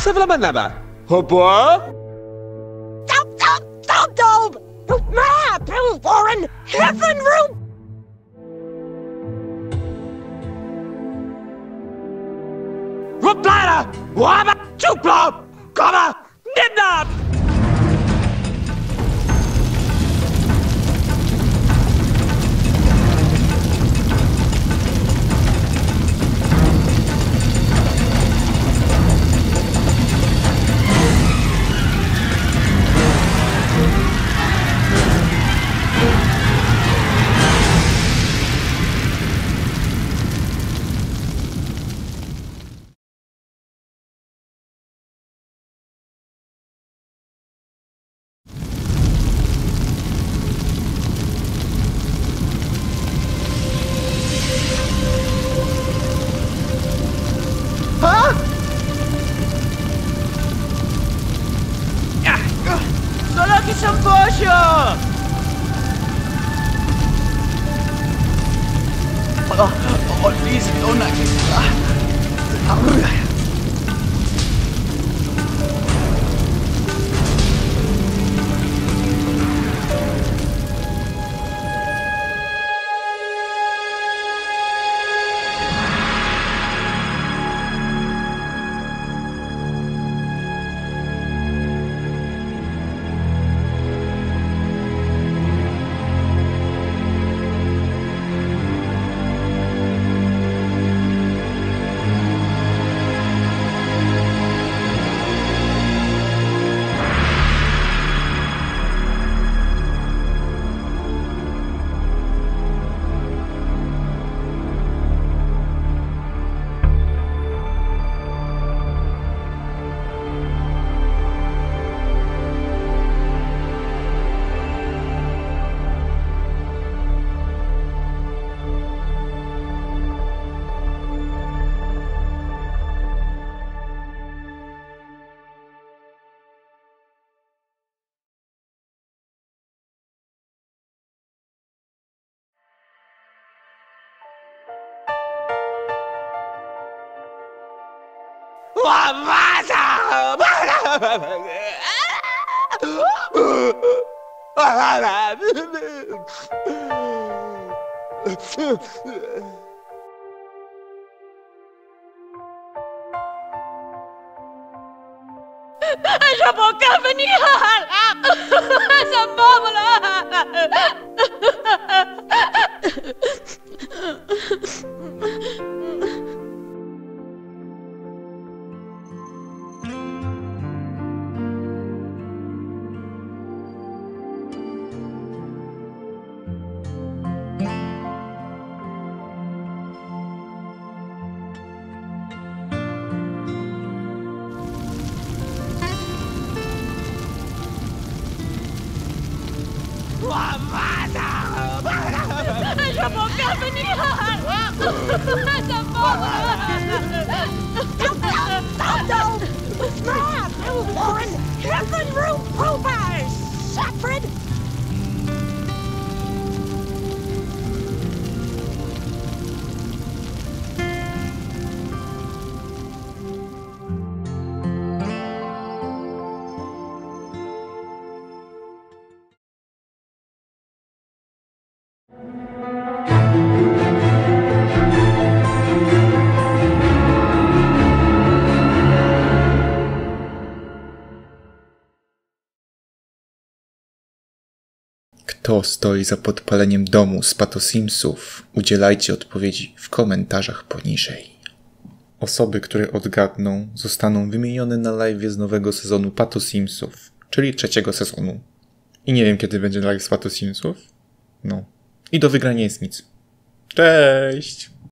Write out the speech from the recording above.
Savlamanaba. Hopo? Dub, dub, dub, dub! Ma, Bill Warren, heaven room! Ruplada! Waba! Chuplo! Aqui são coxos! Oh, oh, diesen unangenehm. 我妈呀！妈呀！啊啊啊！俺说不干了，你好了。Tampoco venir! Tampoco! Don't! Don't! Don't! Come on! Here's the room, Poopa! Kto stoi za podpaleniem domu z Patosiemsów? Udzielajcie odpowiedzi w komentarzach poniżej. Osoby, które odgadną, zostaną wymienione na live z nowego sezonu Patosiemsów, czyli trzeciego sezonu. I nie wiem, kiedy będzie live z Patosiemsów. No. I do wygrania jest nic. Cześć!